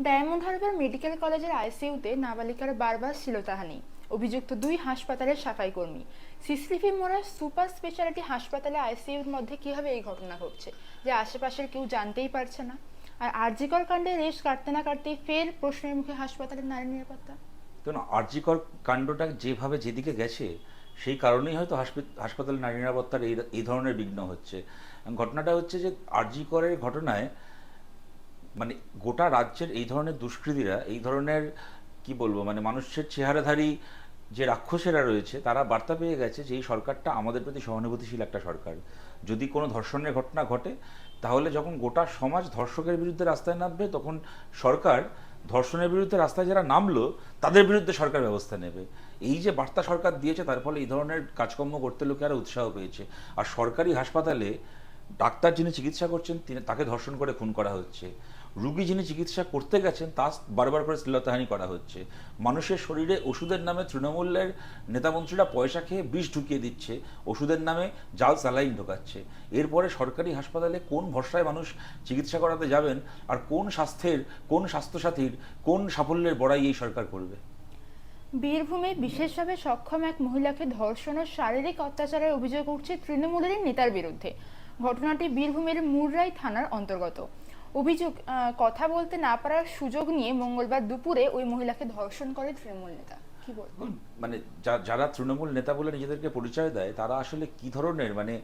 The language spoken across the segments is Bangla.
ডায়মন্ড হারবার মেডিকেল কলেজের আইসিইউতে নাবালিকার বারবার শ্লীলতাহানি অভিযুক্ত দুই হাসপাতালের সাফাই কর্মী। সিসলিফি মোড়া সুপার স্পেশালিটি হাসপাতালে আইসিইউর মধ্যে কীভাবে এই ঘটনা ঘটছে, যে আশেপাশের কেউ জানতেই পারছে না? আর আরজিকর কাণ্ডে রেশ কাটতে না কাটতেই ফের প্রশ্নের মুখে হাসপাতালের নারী নিরাপত্তা? দেখুন আর্যিকর কাণ্ডটা যেভাবে যেদিকে গেছে, সেই কারণেই হয়তো হাসপাত- হাসপাতালে নারী নিরাপত্তার এই ধরনের বিঘ্ন হচ্ছে। ঘটনাটা হচ্ছে যে আর্যিকরের ঘটনায় মানে গোটা রাজ্যের এই ধরনের দুষ্কৃতীরা, এই ধরনের, কি বলব মানে মানুষের চেহারাধারী যে রাক্ষসেরা রয়েছে, তারা বার্তা পেয়ে গেছে যে এই সরকারটা আমাদের প্রতি সহানুভূতিশীল একটা সরকার। যদি কোনো ধর্ষণের ঘটনা ঘটে, তাহলে যখন গোটা সমাজ ধর্ষকের বিরুদ্ধে রাস্তায় নামবে, তখন সরকার ধর্ষণের বিরুদ্ধে রাস্তায় যারা নামলো, তাদের বিরুদ্ধে সরকার ব্যবস্থা নেবে। এই যে বার্তা সরকার দিয়েছে, তার ফলে এই ধরনের কাজকর্ম করতে লোকে আরও উৎসাহ পেয়েছে। আর সরকারি হাসপাতালে ডাক্তার যিনি চিকিৎসা করছেন, তিনি তাকে ধর্ষণ করে খুন করা হচ্ছে। রুগী যিনি চিকিৎসা করতে গেছেন, তা বারবার করে শ্লীলতাহানি করা হচ্ছে। মানুষের শরীরে ওষুধের নামে তৃণমূলের নেতামন্ত্রীরা পয়সা খেয়ে বিষ ঢুকিয়ে দিচ্ছে, ওষুধের নামে জাল স্যালাইন ঢোকাচ্ছে। এরপরে সরকারি হাসপাতালে কোন ভরসায় মানুষ চিকিৎসা করাতে যাবেন আর কোন স্বাস্থ্যের, কোন স্বাস্থ্যসাথীর, কোন সাফল্যের বড়াই এই সরকার করবে? বীরভূমে বিশেষভাবে সক্ষম এক মহিলাকে ধর্ষণ ও শারীরিক অত্যাচারের অভিযোগ উঠছে তৃণমূলেরই নেতার বিরুদ্ধে। ঘটনাটি বীরভূমের মুররাই থানার অন্তর্গত। অভিযোগ কথা বলতে না পারার সুযোগ নিয়ে মঙ্গলবার দুপুরে ওই মহিলাকে ধর্ষণ করে তৃণমূল নেতা। মানে যারা তৃণমূল নেতা বলে নিজেদেরকে পরিচয় দেয়, তারা আসলে কি ধরনের মানে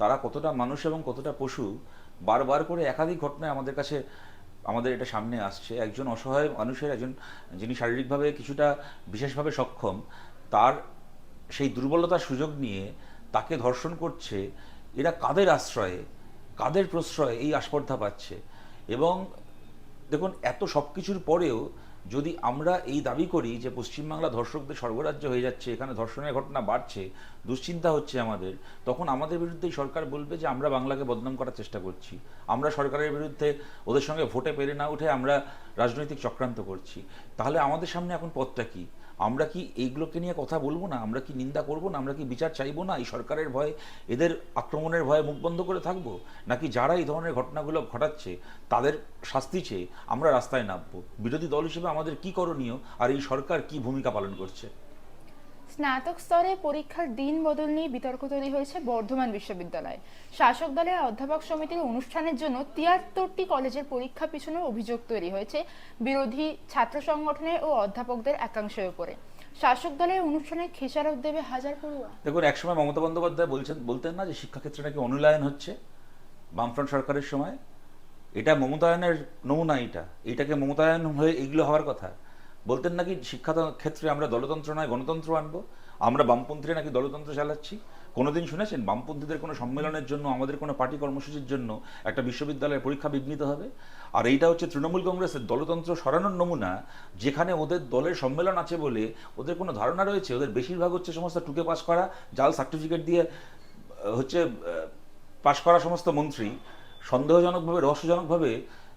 তারা কতটা মানুষ এবং কতটা পশু, বারবার করে একাধিক ঘটনায় আমাদের কাছে, আমাদের এটা সামনে আসছে। একজন অসহায় মানুষের, একজন যিনি শারীরিকভাবে কিছুটা বিশেষভাবে সক্ষম, তার সেই দুর্বলতার সুযোগ নিয়ে তাকে ধর্ষণ করছে। এরা কাদের আশ্রয়ে, কাদের প্রশ্রয়ে এই আস্পর্ধা পাচ্ছে? এবং দেখুন, এত সব কিছুর পরেও যদি আমরা এই দাবি করি যে পশ্চিমবাংলা ধর্ষকদের স্বর্গরাজ্য হয়ে যাচ্ছে, এখানে ধর্ষণের ঘটনা বাড়ছে, দুশ্চিন্তা হচ্ছে আমাদের, তখন আমাদের বিরুদ্ধেই সরকার বলবে যে আমরা বাংলাকে বদনাম করার চেষ্টা করছি। আমরা সরকারের বিরুদ্ধে ওদের সঙ্গে ভোটে পেরে না উঠে আমরা রাজনৈতিক চক্রান্ত করছি। তাহলে আমাদের সামনে এখন পথটা কি? আমরা কি এইগুলোকে নিয়ে কথা বলব না? আমরা কি নিন্দা করব না? আমরা কি বিচার চাইব না? এই সরকারের ভয়ে, এদের আক্রমণের ভয়ে মুখ বন্ধ করে থাকব? নাকি যারা এই ধরনের ঘটনাগুলো ঘটাচ্ছে, তাদের শাস্তি চেয়ে আমরা রাস্তায় নামবো? বিরোধী দল হিসেবে আমাদের কি করণীয়? আর এই সরকার কি ভূমিকা পালন করছে? স্নাতক স্তরে পরীক্ষার দিন বদল নিয়ে বিতর্ক তৈরি হয়েছে বর্ধমান বিশ্ববিদ্যালয়ে। শাসক দলের অধ্যাপক সমিতির অনুষ্ঠানের জন্য তিয়াত্তরটি কলেজের পরীক্ষা পিছনের অভিযোগ তৈরি হয়েছে বিরোধী ছাত্র সংগঠনের ও অধ্যাপকদের একাংশের উপরে। শাসক দলের অনুষ্ঠানে খেসারত দেবে হাজার পড়ুয়া। দেখুন, একসময় মমতা বন্দ্যোপাধ্যায় বলছেন, বলতেন না যে শিক্ষাক্ষেত্রে নাকি অনুলায়ন হচ্ছে বামফ্রন্ট সরকারের সময়। এটা মমতায়নের নমুনা এটা এটাকে মমতায়ন হয়ে এগুলো হওয়ার কথা। বলতেন নাকি শিক্ষা ক্ষেত্রে আমরা দলতন্ত্র নয়, গণতন্ত্র আনব? আমরা বামপন্থীরা নাকি দলতন্ত্র চালাচ্ছি? কোনোদিন শুনেছেন বামপন্থীদের কোনো সম্মেলনের জন্য, আমাদের কোনো পার্টি কর্মসূচির জন্য একটা বিশ্ববিদ্যালয়ের পরীক্ষা বিঘ্নিত হবে? আর এইটা হচ্ছে তৃণমূল কংগ্রেসের দলতন্ত্র সরানোর নমুনা, যেখানে ওদের দলের সম্মেলন আছে বলে ওদের কোনো ধারণা রয়েছে? ওদের বেশিরভাগ হচ্ছে সমস্ত টুকে পাস করা, জাল সার্টিফিকেট দিয়ে হচ্ছে পাশ করা সমস্ত মন্ত্রী। সন্দেহজনকভাবে, রহস্যজনকভাবে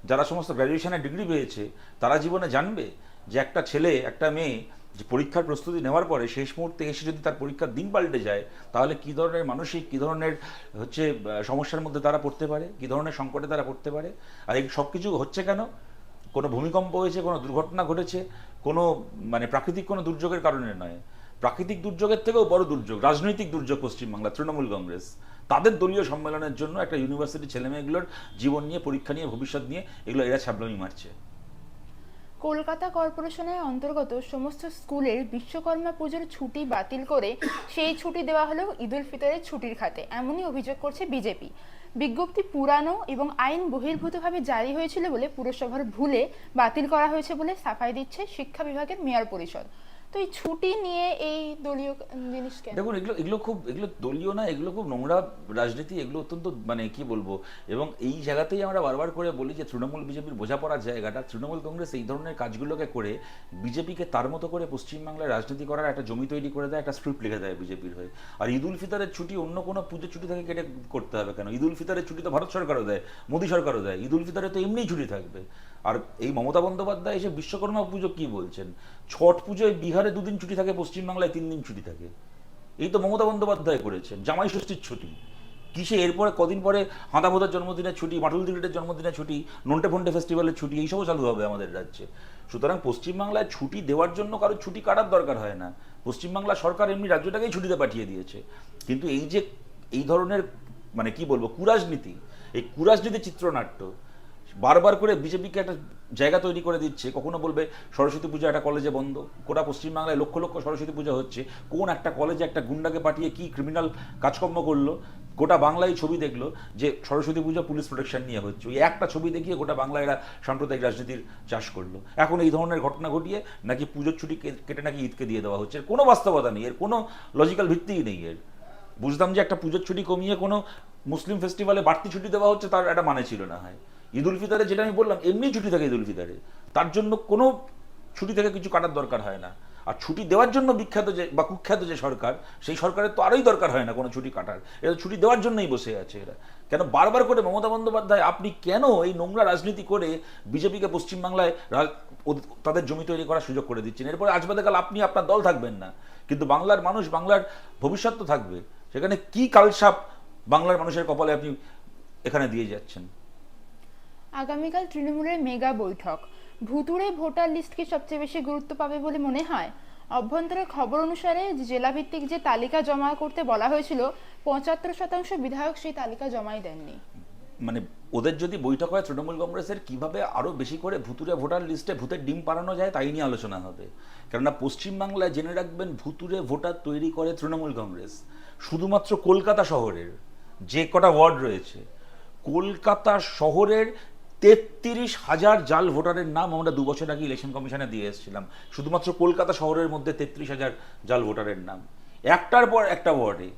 যারা সমস্ত গ্র্যাজুয়েশনের ডিগ্রি পেয়েছে, তারা জীবনে জানবে যে একটা ছেলে, একটা মেয়ে যে পরীক্ষার প্রস্তুতি নেওয়ার পরে শেষ মুহূর্তে এসে যদি তার পরীক্ষার দিন পাল্টে যায়, তাহলে কী ধরনের মানসিক, কী ধরনের হচ্ছে সমস্যার মধ্যে তারা পড়তে পারে? কী ধরনের সংকটে তারা পড়তে পারে? আর এই সব কিছু হচ্ছে কেন? কোনো ভূমিকম্প হয়েছে, কোনো দুর্ঘটনা ঘটেছে? কোনো মানে প্রাকৃতিক কোনো দুর্যোগের কারণে নয়। প্রাকৃতিক দুর্যোগের থেকেও বড় দুর্যোগ, রাজনৈতিক দুর্যোগ পশ্চিমবাংলা, তৃণমূল কংগ্রেস। তাদের দলীয় সম্মেলনের জন্য একটা ইউনিভার্সিটি ছেলেমেয়েগুলোর জীবন নিয়ে, পরীক্ষা নিয়ে, ভবিষ্যৎ নিয়ে এগুলো, এরা ছাবলামি মারছে। কলকাতা কর্পোরেশনের অন্তর্গত সমস্ত স্কুলের বিশ্বকর্মা পুজোর ছুটি বাতিল করে সেই ছুটি দেওয়া হলো ঈদুল ফিতরের ছুটির খাতে। এমনই অভিযোগ করছে বিজেপি। বিজ্ঞপ্তি পুরানো এবং আইন বহির্ভূতভাবে জারি হয়েছিল বলে পুরসভার ভুলে বাতিল করা হয়েছে বলে সাফাই দিচ্ছে শিক্ষা বিভাগের মেয়র পরিষদ। তো এই ছুটি নিয়ে এই দলীয় জিনিস কেন? দেখুন, এগুলো এগুলো খুব, এগুলো দলীয় না, এগুলো খুব নোংরা রাজনীতি, এগুলো অত্যন্ত মানে কি বলব? এবং এই জায়গাতেই আমরা বারবার করে বলি যে তৃণমূল বিজেপির বোঝাপড়ার জায়গাটা, তৃণমূল কংগ্রেস এই ধরনের কাজগুলোকে করে বিজেপিকে তার মতো করে পশ্চিমবাংলায় রাজনীতি করার একটা জমি তৈরি করে দেয়, একটা স্ক্রিপ্ট লিখে দেয় বিজেপির হয়ে। আর ঈদ উল ফিতরের ছুটি অন্য কোনো পুজোর ছুটি থেকে কেটে করতে হবে কেন? ঈদ উল ফিতরের ছুটি তো ভারত সরকারও দেয়, মোদী সরকারও দেয়, ঈদ উল ফিতরে তো এমনিই ছুটি থাকবে। আর এই মমতা বন্দ্যোপাধ্যায় এসে বিশ্বকর্মা পুজো কি বলছেন? ছট পুজোয় বিহারে দুদিন ছুটি থাকে, পশ্চিমবাংলায় তিন দিন ছুটি থাকে। এই তো মমতা বন্দ্যোপাধ্যায় করেছেন, জামাই ষষ্ঠীর ছুটি। কিসে? এরপরে কদিন পরে হাঁদাভোদার জন্মদিনের ছুটি, মাটুল দিগিটের জন্মদিনের ছুটি, নন্টে ফন্টে ফেস্টিভ্যালের ছুটি এইসবও চালু হবে আমাদের রাজ্যে। সুতরাং পশ্চিমবাংলায় ছুটি দেওয়ার জন্য কারও ছুটি কাটার দরকার হয় না। পশ্চিমবাংলা সরকার এমনি রাজ্যটাকেই ছুটিতে পাঠিয়ে দিয়েছে। কিন্তু এই যে, এই ধরনের মানে কি বলব, কুরাজনীতি, এই কুরাজনীতি চিত্রনাট্য বারবার করে বিজেপিকে একটা জায়গা তৈরি করে দিচ্ছে, কখনো বলবে সরস্বতী পূজা একটা কলেজে বন্ধ? গোটা পশ্চিমবাংলায় লক্ষ লক্ষ সরস্বতী পূজা হচ্ছে। কোন একটা কলেজে একটা গুন্ডাকে পাঠিয়ে কি ক্রিমিনাল কাজকর্ম করল? গোটা বাংলায় ছবি দেখল যে সরস্বতী পূজা পুলিশ প্রোটেকশন নিয়ে হচ্ছে। ওই একটা ছবি দেখিয়ে গোটা বাংলায় এরা সাম্প্রদায়িক রাজনীতির চাষ করল। এখন এই ধরনের ঘটনা ঘটিয়ে নাকি পুজোর ছুটি কেটে নাকি ঈদকে দিয়ে দেওয়া হচ্ছে। কোনো বাস্তবতা নেই। এর কোনো লজিক্যাল ভিত্তিই নেই এর। বুঝতাম যে একটা পুজোর ছুটি কমিয়ে কোনো মুসলিম ফেস্টিভ্যালে বাড়তি ছুটি দেওয়া হচ্ছে, তার একটা মানে ছিল না হয়। ঈদ উল ফিতরে যেটা আমি বললাম, এমনি ছুটি থাকে ঈদ উল ফিতরে তার জন্য কোনো ছুটি থেকে কিছু কাটার দরকার হয় না। আর ছুটি দেওয়ার জন্য বিখ্যাত যে, বা কুখ্যাত যে সরকার, সেই সরকারের তো আরোই দরকার হয় না কোনো ছুটি কাটার। এরা ছুটি দেওয়ার জন্যই বসে আছে এরা। কেন বারবার করে মমতা বন্দ্যোপাধ্যায়, আপনি কেন এই নোংরা রাজনীতি করে বিজেপিকে পশ্চিমবাংলায় তাদের জমি তৈরি করার সুযোগ করে দিচ্ছেন? এরপরে আজ কাল আপনি আপনার দল থাকবেন না। কিন্তু বাংলার মানুষ, বাংলার ভবিষ্যৎ তো থাকবে। সেখানে কি কালসাপ বাংলার মানুষের কপালে আপনি এখানে দিয়ে যাচ্ছেন? আগামীকাল তৃণমূলের মেগা বৈঠক। ভুতুড়ে ভোটার লিস্ট কি সবচেয়ে বেশি গুরুত্ব পাবে বলে মনে হয়? অভ্যন্তরের খবর অনুসারে জেলাভিত্তিক যে তালিকা জমা করতে বলা হয়েছিল, পঁচাত্তর শতাংশ বিধায়ক সেই তালিকা জমাই দেননি। মানে ওদের যদি বৈঠক হয় তৃণমূল কংগ্রেসের, কীভাবে আরও বেশি করে ভুতুরে ভোটার লিস্টে ভূতের ডিম পাড়ানো যায় তাই নিয়ে আলোচনা হবে। কেননা পশ্চিমবাংলায় জেনে রাখবেন ভুতুরে ভোটার তৈরি করে তৃণমূল কংগ্রেস। শুধুমাত্র কলকাতা শহরের যে কটা ওয়ার্ড রয়েছে, কলকাতা শহরের তেত্রিশ হাজার জাল ভোটারের নাম আমরা দু বছর আগে ইলেকশন কমিশনে দিয়ে এসেছিলাম। শুধুমাত্র কলকাতা শহরের মধ্যে তেত্রিশ হাজার জাল ভোটারের নাম। একটার পর একটা ওয়ার্ডে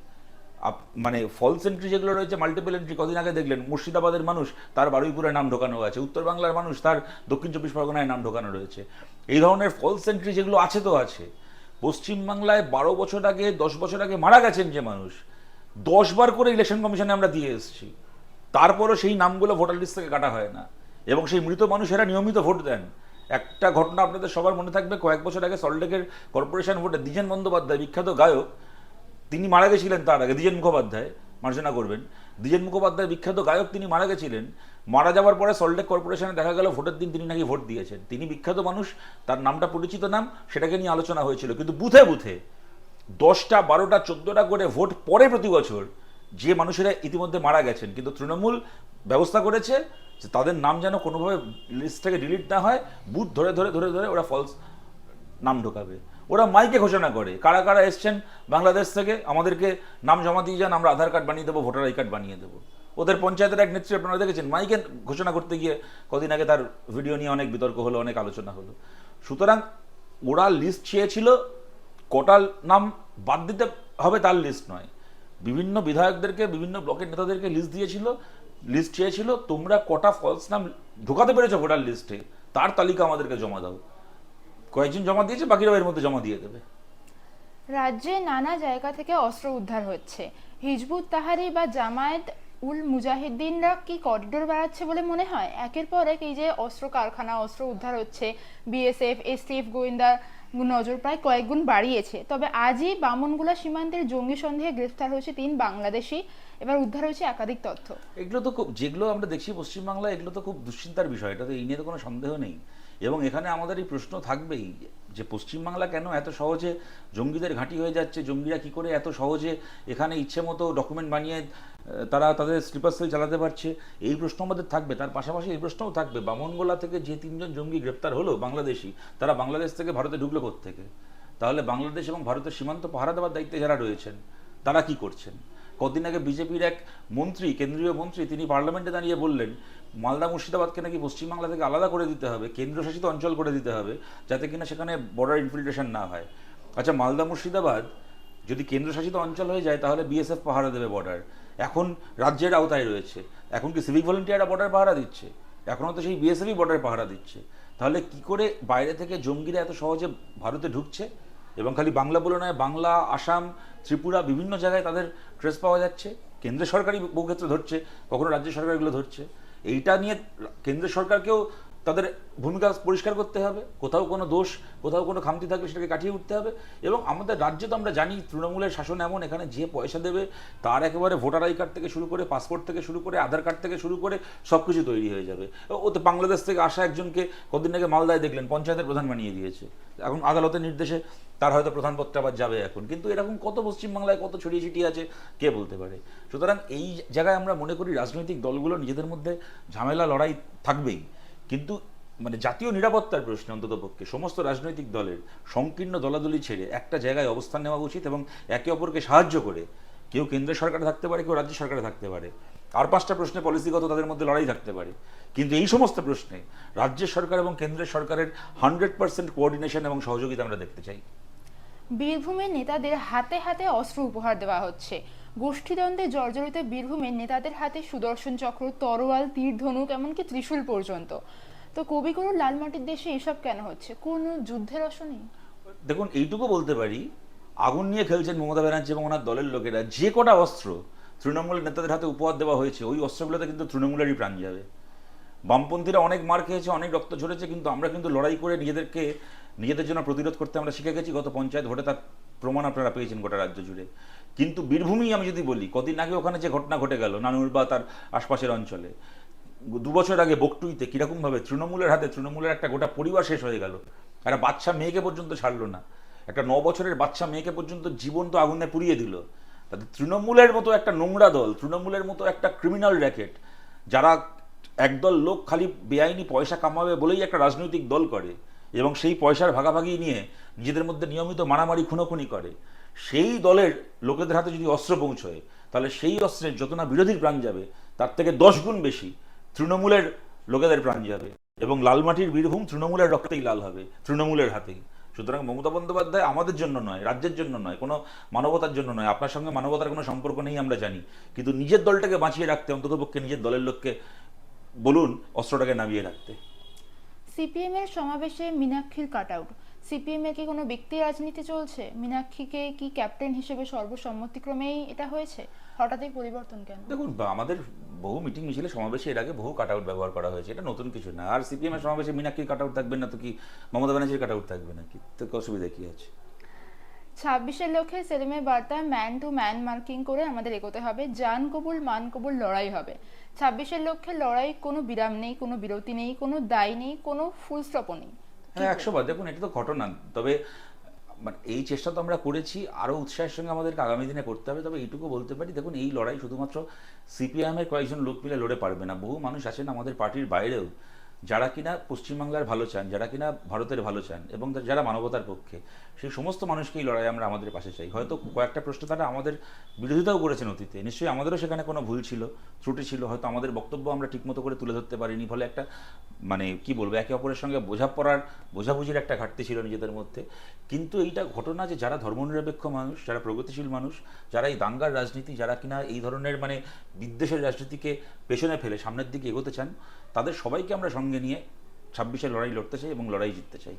মানে ফলস এন্ট্রি যেগুলো রয়েছে মাল্টিপল এন্ট্রি কদিন আগে দেখলেন, মুর্শিদাবাদের মানুষ তার বারুইপুরে নাম ঢোকানো আছে। উত্তর বাংলার মানুষ তার দক্ষিণ চব্বিশ পরগনায় নাম ঢোকানো রয়েছে। এই ধরনের ফলস এন্ট্রি যেগুলো আছে তো আছে। পশ্চিমবাংলায় বারো বছর আগে, দশ বছর আগে মারা গেছেন যে মানুষ, দশ বার করে ইলেকশন কমিশনে আমরা দিয়ে এসেছি। তারপরও সেই নামগুলো ভোটার লিস্ট থেকে কাটা হয় না। এবং সেই মৃত মানুষেরা নিয়মিত ভোট দেন। একটা ঘটনা আপনাদের সবার মনে থাকবে, কয়েক বছর আগে সল্টলেকের কর্পোরেশন ভোটে দ্বিজেন বন্দ্যোপাধ্যায়, বিখ্যাত গায়ক, তিনি মারা গেছিলেন তার আগে, দ্বিজেন মুখোপাধ্যায়, মার্জনা করবেন। দ্বিজেন মুখোপাধ্যায়, বিখ্যাত গায়ক, তিনি মারা গেছিলেন। মারা যাওয়ার পরে সল্টলেক কর্পোরেশনে দেখা গেল ভোটের দিন তিনি নাকি ভোট দিয়েছেন। তিনি বিখ্যাত মানুষ, তার নামটা পরিচিত নাম, সেটাকে নিয়ে আলোচনা হয়েছিল। কিন্তু বুথে বুথে দশটা, বারোটা, চোদ্দোটা করে ভোট পরে প্রতি বছর যে মানুষেরা ইতিমধ্যে মারা গেছেন। কিন্তু তৃণমূল ব্যবস্থা করেছে যে তাদের নাম যেন কোনোভাবে লিস্ট থেকে ডিলিট না হয়, বুথ ধরে ধরে ধরে ধরে ওরা ফলস নাম ঢোকাবে। ওরা মাইকে ঘোষণা করে, কারা কারা এসছেন বাংলাদেশ থেকে, আমাদেরকে নাম জমা দিয়ে যান, আমরা আধার কার্ড বানিয়ে দেবো, ভোটার আই কার্ড বানিয়ে দেবো। ওদের পঞ্চায়েতের এক নেত্রী আপনারা দেখেছেন, মাইকে ঘোষণা করতে গিয়ে কদিন আগে তার ভিডিও নিয়ে অনেক বিতর্ক হলো, অনেক আলোচনা হলো। সুতরাং ওরা লিস্ট চেয়েছিল কটা নাম বাদ দিতে হবে, তার লিস্ট নয়। বিভিন্ন বিধায়কদেরকে, বিভিন্ন ব্লকের নেতাদেরকে লিস্ট দিয়েছিল লিস্ট চেয়েছিল, তোমরা কটা ফলস নাম ঢোকাতে পেরেছ ভোটার লিস্টে তার তালিকা আমাদেরকে জমা দাও। কয়েকজন জমা দিয়েছে, বাকিরা এর মধ্যে জমা দিয়ে দেবে। রাজ্যে নানা জায়গা থেকে অস্ত্র উদ্ধার হচ্ছে। হিজবুত তাহারি বা জামায়াত উল মুজাহিদ্দিনরা কি করিডোর বাড়াচ্ছে বলে মনে হয়? একের পর এক এই যে অস্ত্র কারখানা, অস্ত্র উদ্ধার হচ্ছে বিএসএফ এসটিএফ গোয়েন্দা নজর প্রায় কয়েকগুণ বাড়িয়েছে। তবে আজই বামনগুলা সীমান্তের জঙ্গি সন্দেহে গ্রেফতার হয়েছে তিন বাংলাদেশি। এবার উদ্ধার হয়েছে একাধিক তথ্য। এগুলো তো খুব যেগুলো আমরা দেখছি পশ্চিমবাংলায়, এগুলো তো খুব দুশ্চিন্তার বিষয়। এটা তো এই নিয়ে তো কোনো সন্দেহ নেই। এবং এখানে আমাদের এই প্রশ্ন থাকবেই যে পশ্চিমবাংলা কেন এত সহজে জঙ্গিদের ঘাঁটি হয়ে যাচ্ছে? জঙ্গিরা কি করে এত সহজে এখানে ইচ্ছে মতো ডকুমেন্ট বানিয়ে তারা তাদের স্লিপার সেল চালাতে পারছে। এই প্রশ্ন আমাদের থাকবে। তার পাশাপাশি এই প্রশ্নও থাকবে, বামনগোলা থেকে যে তিনজন জঙ্গি গ্রেপ্তার হলো বাংলাদেশি, তারা বাংলাদেশ থেকে ভারতে ঢুকলো থেকে তাহলে বাংলাদেশ এবং ভারতের সীমান্ত পাহারা দেওয়ার দায়িত্বে যারা রয়েছেন, তারা কি করছেন? কদিন আগে বিজেপির এক মন্ত্রী, কেন্দ্রীয় মন্ত্রী, তিনি পার্লামেন্টে দাঁড়িয়ে বললেন, মালদা মুর্শিদাবাদকে নাকি পশ্চিমবাংলা থেকে আলাদা করে দিতে হবে, কেন্দ্রশাসিত অঞ্চল করে দিতে হবে, যাতে কিনা সেখানে বর্ডার ইনফিল্ট্রেশন না হয়। আচ্ছা মালদা মুর্শিদাবাদ যদি কেন্দ্রশাসিত অঞ্চল হয়ে যায়, তাহলে বিএসএফ পাহারা দেবে বর্ডার এখন রাজ্যের আওতায় রয়েছে। এখন কি সিভিক ভলেন্টিয়াররা বর্ডার পাহারা দিচ্ছে? এখনও তো সেই বিএসএফই বর্ডার পাহারা দিচ্ছে। তাহলে কি করে বাইরে থেকে জঙ্গিরা এত সহজে ভারতে ঢুকছে? এবং খালি বাংলা বলে নয়, বাংলা, আসাম, ত্রিপুরা বিভিন্ন জায়গায় তাদের ট্রেস পাওয়া যাচ্ছে? কেন্দ্র সরকারই বহু ক্ষেত্রে ধরছে, কখনো রাজ্য সরকারগুলো ধরছে। এইটা নিয়ে কেন্দ্র সরকারকেও তাদের ভূমিকা পরিষ্কার করতে হবে, কোথাও কোনো দোষ, কোথাও কোনো খামতি থাকলে সেটাকে কাটিয়ে উঠতে হবে এবং আমাদের রাজ্যে তো আমরা জানি তৃণমূলের শাসন এমন, এখানে যে পয়সা দেবে তার একেবারে ভোটার আই কার্ড থেকে শুরু করে, পাসপোর্ট থেকে শুরু করে, আধার কার্ড থেকে শুরু করে সব কিছু তৈরি হয়ে যাবে। ও তো বাংলাদেশ থেকে আসা একজনকে কদিন আগে মালদায় দেখলেন, পঞ্চায়েতের প্রধান বানিয়ে দিয়েছে। এখন আদালতের নির্দেশে তার হয়তো প্রধান পদটা আবার যাবে এখন। কিন্তু এরকম কত পশ্চিমবাংলায় কত ছড়িয়ে ছিটিয়ে আছে, কে বলতে পারে? সুতরাং এই জায়গায় আমরা মনে করি রাজনৈতিক দলগুলো নিজেদের মধ্যে ঝামেলা, লড়াই থাকবেই। কিন্তু মানে জাতীয় নিরাপত্তার প্রশ্নে অন্তত পক্ষে সমস্ত রাজনৈতিক দলের সংকীর্ণ দলাদলি ছেড়ে একটা জায়গায় অবস্থান নেওয়া উচিত এবং একে অপরকে সাহায্য করে। কেউ কেন্দ্রের সরকারে থাকতে পারে, কেউ রাজ্য সরকারে থাকতে পারে। আর পাঁচটা প্রশ্নে পলিসিগত তাদের মধ্যে লড়াই থাকতে পারে। কিন্তু এই সমস্ত প্রশ্নে রাজ্যের সরকার এবং কেন্দ্রের সরকারের হান্ড্রেড পার্সেন্ট কোঅর্ডিনেশন এবং সহযোগিতা আমরা দেখতে চাই। বীরভূমের নেতাদের হাতে হাতে অস্ত্র উপহার দেওয়া হচ্ছে। গোষ্ঠীদ্বন্দ্বে জর্জরিত বীরভূমের নেতাদের হাতে সুদর্শন চক্র, তরোয়াল তীর ধনুক এমনকি ত্রিশূল পর্যন্ত। তো কবিগুরুর লালমাটির দেশে এসব কেন হচ্ছে? কোন যুদ্ধের রসনেই দেখুন, এইটুকু বলতে পারি, আগুন নিয়ে খেলছেন মমতা ব্যানার্জি এবং ওনার দলের লোকেরা। যে কটা অস্ত্র তৃণমূল নেতাদের হাতে উপহার দেওয়া হয়েছে, ওই অস্ত্রগুলোতে কিন্তু তৃণমূলেরই প্রাণ যাবে। বামপন্থীরা অনেক মার খেয়েছে, অনেক রক্ত ঝরেছে, কিন্তু আমরা কিন্তু লড়াই করে নিজেদেরকে, নিজেদের জন্য প্রতিরোধ করতে আমরা শিখে গেছি। গত পঞ্চায়েত ভোটে তার প্রমাণ আপনারা পেয়েছেন গোটা রাজ্য জুড়ে। কিন্তু বীরভূমেই আমি যদি বলি, কদিন আগে ওখানে যে ঘটনা ঘটে গেল, নানুর বা তার আশপাশের অঞ্চলে, দু বছর আগে বকটুইতে কিরকমভাবে তৃণমূলের হাতে, তৃণমূলের একটা গোটা পরিবার শেষ হয়ে গেল। একটা বাচ্চা মেয়েকে পর্যন্ত ছাড়লো না। একটা ন বছরের বাচ্চা মেয়েকে পর্যন্ত জীবন্ত আগুনে পুড়িয়ে দিল। তাদের তৃণমূলের মতো একটা নোংরা দল, তৃণমূলের মতো একটা ক্রিমিনাল র্যাকেট যারা একদল লোক খালি বেআইনি পয়সা কামাবে বলেই একটা রাজনৈতিক দল করে, এবং সেই পয়সার ভাগাভাগি নিয়ে নিজেদের মধ্যে নিয়মিত মারামারি, খুনোখুনি করে। সেই দলের লোকেদের হাতে যদি অস্ত্র পৌঁছয়, তাহলে সেই অস্ত্রের যত না বিরোধীর প্রাণ যাবে, তার থেকে দশ গুণ বেশি তৃণমূলের লোকেদের প্রাণ যাবে এবং লালমাটির বীরভূম তৃণমূলের রক্তেই লাল হবে, তৃণমূলের হাতেই। সুতরাং মমতা বন্দ্যোপাধ্যায় আমাদের জন্য নয়, রাজ্যের জন্য নয়, কোনো মানবতার জন্য নয়। আপনার সঙ্গে মানবতার কোনো সম্পর্ক নেই, আমরা জানি। কিন্তু নিজের দলটাকে বাঁচিয়ে রাখতে, অন্ততপক্ষে নিজের দলের লোককে বলুন, অস্ত্রটাকে নামিয়ে রাখতে। সিপিএম এর সমাবেশে মীনাক্ষীর কাট আউট। সিপিএম কি কোনো ব্যক্তি রাজনীতি চলছে? মীনাক্ষীকে কি ক্যাপ্টেন হিসেবে সর্বসম্মতিক্রমেই এটা হয়েছে? হঠাৎই পরিবর্তন কেন? দেখুন আমাদের বহু মিটিং মিছিলে সমাবেশে এর আগে বহু কাট আউট ব্যবহার করা হয়েছে এটা নতুন কিছু না। আর সিপিএম এর সমাবেশে মিনাক্ষীর কাট আউট থাকবে না তো কি মমতা ব্যানার্জির কাট আউট থাকবে নাকি তো অসুবিধা কি আছে? ছাব্বিশের লক্ষ্যে সেলিমের বার্তা ম্যান টু ম্যান মার্কিং করে আমাদের এগোতে হবে। জান কবুল মান কবুল লড়াই হবে। ছাব্বিশের লক্ষ্যে লড়াই কোনো বিরাম নেই কোনো বিরতি নেই কোনো দায় নেই কোনো ফুল স্টপও নেই। হ্যাঁ একশো বার দেখুন এটা তো ঘটনা। তবে মানে এই চেষ্টা তো আমরা করেছি আরও উৎসাহের সঙ্গে আমাদেরকে আগামী দিনে করতে হবে। তবে এইটুকু বলতে পারি দেখুন এই লড়াই শুধুমাত্র সিপিআইএমের কয়েকজন লোক মিলে লড়ে পারবে না। বহু মানুষ আছেন আমাদের পার্টির বাইরেও। যারা কিনা পশ্চিমবাংলার ভালো চান, যারা কিনা ভারতের ভালো চান এবং যারা মানবতার পক্ষে, সেই সমস্ত মানুষকেই লড়াই আমরা আমাদের পাশে চাই। হয়তো কয়েকটা প্রশ্ন তারা আমাদের বিরোধিতাও করেছেন অতীতে। নিশ্চয়ই আমাদেরও সেখানে কোনো ভুল ছিল, ত্রুটি ছিল, হয়তো আমাদের বক্তব্য আমরা ঠিকমতো করে তুলে ধরতে পারিনি, ফলে একটা মানে কি বলব, একে অপরের সঙ্গে বোঝাপড়ার, বোঝাবুঝির একটা ঘাটতি ছিল নিজেদের মধ্যে। কিন্তু এইটা ঘটনা যে যারা ধর্মনিরপেক্ষ মানুষ, যারা প্রগতিশীল মানুষ, যারা এই দাঙ্গার রাজনীতি, যারা কিনা এই ধরনের মানে বিদ্বেষের রাজনীতিকে পেছনে ফেলে, সামনের দিকে এগোতে চান তাদের সবাইকে আমরা সঙ্গে নিয়ে ছাব্বিশে লড়াই লড়তে চাই এবং লড়াই জিততে চাই।